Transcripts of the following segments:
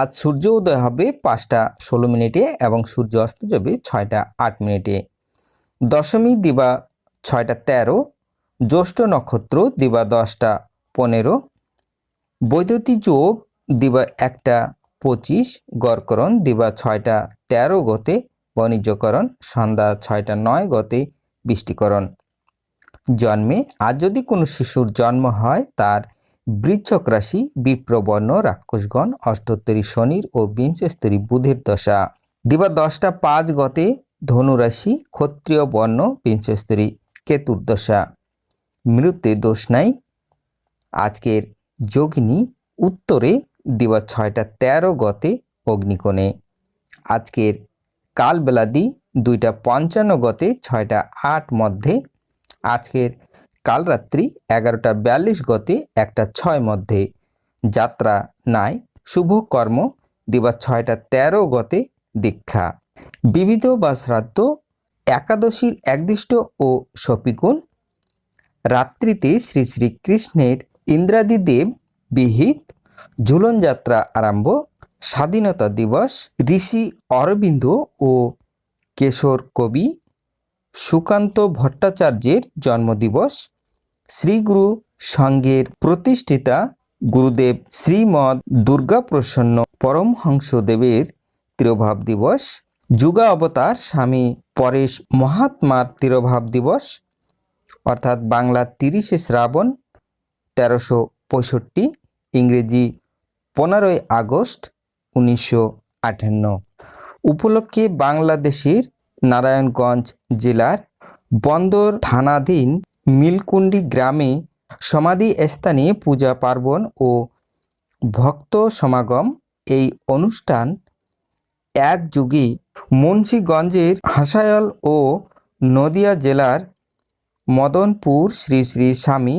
আজ সূর্য উদয় হবে পাঁচটা ষোলো মিনিটে এবং সূর্য অস্ত যাবে ছয়টা আট মিনিটে। দশমী দিবা ছয়টা তেরো, জ্যৈষ্ঠ নক্ষত্র দিবা দশটা পনেরো, বৈদ্যুতিক যোগ দিবা একটা পঁচিশ, গড়করণ দিবা ছয়টা তেরো গতে, বাণিজ্যকরণ সন্ধ্যা ছয়টা নয় গতে, বৃষ্টিকরণ। জন্মে আজ যদি কোনো শিশুর জন্ম হয়, তার বৃচ্ছক রাশি, বিপ্রবর্ণ, রাক্ষসগণ, অষ্টোত্তরী শনির ও বিংশস্তরী বুধের দশা। দিবা দশটা পাঁচ গতে ধনুরাশি ক্ষত্রিয় বর্ণ, বিংশস্তরী কেতুর দশা। মৃত্যু দোষ নাই। আজকের যোগিনী উত্তরে দিবা ছয়টা তেরো গতে অগ্নিকোণে। আজকের কালবেলাদি দুইটা পঞ্চান্ন গতে ছয়টা আট মধ্যে। আজকের কালরাত্রি এগারোটা বিয়াল্লিশ গতে একটা ছয় মধ্যে। যাত্রা নাই, শুভ কর্ম দিবা ছয়টা তেরো গতে দীক্ষা। বিবিধ বা শ্রাদ্ধ, একাদশীর একদিষ্ট ও সপিগুণ। রাত্রিতে শ্রী শ্রীকৃষ্ণের ইন্দ্রাদিদেব বিহিত। ঝুলন যাত্রা আরম্ভ, স্বাধীনতা দিবস, ঋষি অরবিন্দ ও কেশর কবি। সুকান্ত ভট্টাচার্যের জন্মদিবস শ্রীগুরু সংঘের প্রতিষ্ঠিতা গুরুদেব শ্রীমদ দুর্গাপ্রসন্ন পরমহংসদেবের তিরোভাব দিবস যুগা অবতার স্বামী পরেশ মহাত্মার তিরোভাব দিবস, অর্থাৎ বাংলা তিরিশে শ্রাবণ তেরোশো পঁয়ষট্টি, ইংরেজি পনেরোই আগস্ট উনিশশো আটান্ন। উপলক্ষে বাংলাদেশের নারায়ণগঞ্জ জেলার বন্দর থানাধীন মিলকুন্ডি গ্রামে সমাধি স্থানে পূজা পার্বণ ও ভক্ত সমাগম। এই অনুষ্ঠান এক যুগে মুন্সীগঞ্জের হাসায়ল ও নদিয়া জেলার মদনপুর শ্রী শ্রী স্বামী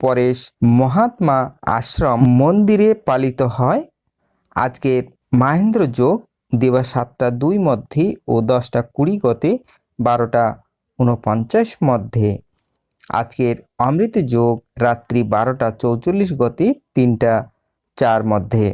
পরেশ মহাত্মা আশ্রম মন্দিরে পালিত হয়। আজকের মাহেন্দ্র যোগ দিবা সাতটা দুই মধ্যে ও দশটা কুড়ি গতে বারোটা উনপঞ্চাশ মধ্যে। আজকের অমৃত যোগ রাত্রি বারোটা চৌচল্লিশ গতি তিনটা চার মধ্যে।